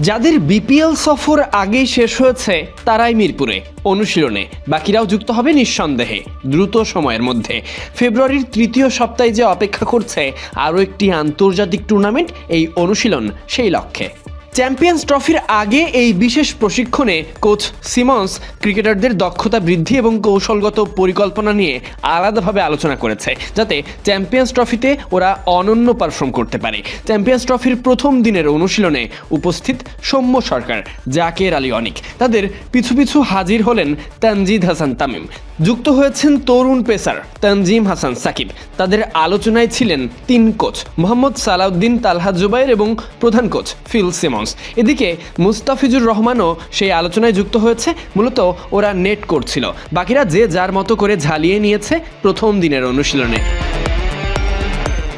যাদের বিপিএল সফর আগেই শেষ হয়েছে, তারাই মিরপুরে। অনুশীলনে। বাকিরাও যুক্ত হবে নিঃসন্দেহে, দ্রুত সময়ের মধ্যে। ফেব্রুয়ারির তৃতীয় সপ্তাহে যে অপেক্ষা করছে, আরও একটি আন্তর্জাতিক টুর্নামেন্ট, এই অনুশীলন সেই লক্ষ্যে। চ্যাম্পিয়ন্স ট্রফির আগে এই বিশেষ প্রশিক্ষণে কোচ সিমন্স ক্রিকেটারদের দক্ষতা বৃদ্ধি এবং কৌশলগত পরিকল্পনা নিয়ে আলাদাভাবে আলোচনা করেছে, যাতে চ্যাম্পিয়ন্স ট্রফিতে ওরা অনন্য পারফর্ম করতে পারে। চ্যাম্পিয়ন্স ট্রফির প্রথম দিনের অনুশীলনে উপস্থিত সৌম্য সরকার, জাকের আলী অনিক, তাদের পিছু পিছু হাজির হলেন তানজিদ হাসান তামিম, যুক্ত হয়েছেন তরুণ পেসার তানজিম হাসান সাকিব। তাদের আলোচনায় ছিলেন তিন কোচ, মোহাম্মদ সালাউদ্দিন তালহাদ জুবাইর এবং প্রধান কোচ ফিল সিমন্স। এদিকে মুস্তাফিজুর রহমানও সেই আলোচনায় যুক্ত হয়েছে। মূলত ওরা নেট করছিল। বাকিরা যে যার মতো করে ঝালিয়ে নিয়েছে প্রথম দিনের অনুশীলনে।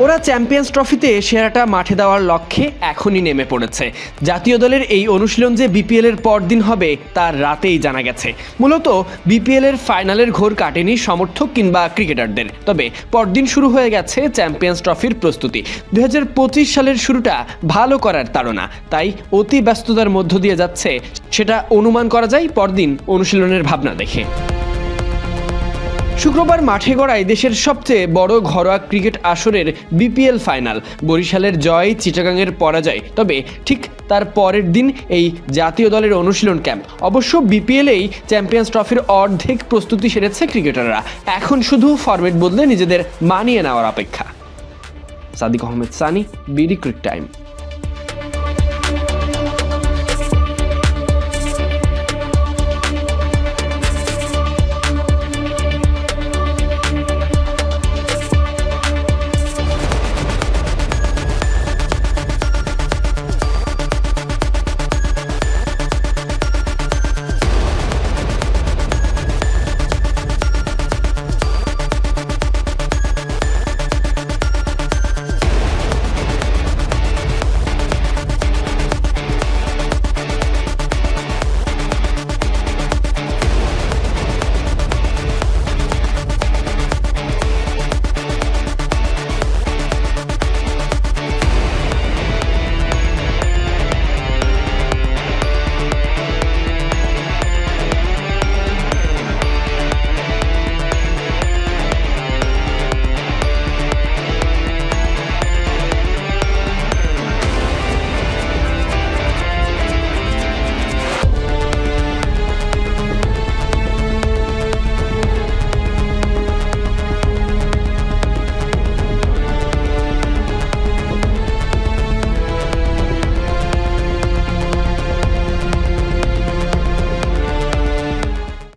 ওরা চ্যাম্পিয়ন্স ট্রফিতে সেরাটা মাঠে দেওয়ার লক্ষ্যে এখনই নেমে পড়েছে। জাতীয় দলের এই অনুশীলন যে বিপিএল এর পরদিন হবে তার রাতেই জানা গেছে। মূলত বিপিএল এর ফাইনালের ঘোর কাটেনি সমর্থক কিংবা ক্রিকেটারদের। তবে পরদিন শুরু হয়ে গেছে চ্যাম্পিয়ন্স ট্রফির প্রস্তুতি। দু হাজার পঁচিশ সালের শুরুটা ভালো করার তাড়না। তাই অতি ব্যস্ততার মধ্য দিয়ে যাচ্ছে, সেটা অনুমান করা যায় পরদিন অনুশীলনের ভাবনা দেখে। শুক্রবার মাঠে গড়ায় দেশের সবচেয়ে বড় ঘরোয়া ক্রিকেট আসরের বিপিএল ফাইনাল। বরিশালের জয় চিটাগাংয়ের পরাজয়। তবে ঠিক তার পরের দিন এই জাতীয় দলের অনুশীলন ক্যাম্প। অবশ্য বিপিএলেই চ্যাম্পিয়ন্স ট্রফির অর্ধেক প্রস্তুতি সেরেছে ক্রিকেটাররা। এখন শুধু ফরম্যাট বদলে নিজেদের মানিয়ে নেওয়ার অপেক্ষা। Sadiq Ahmed Sunny, BD cric time.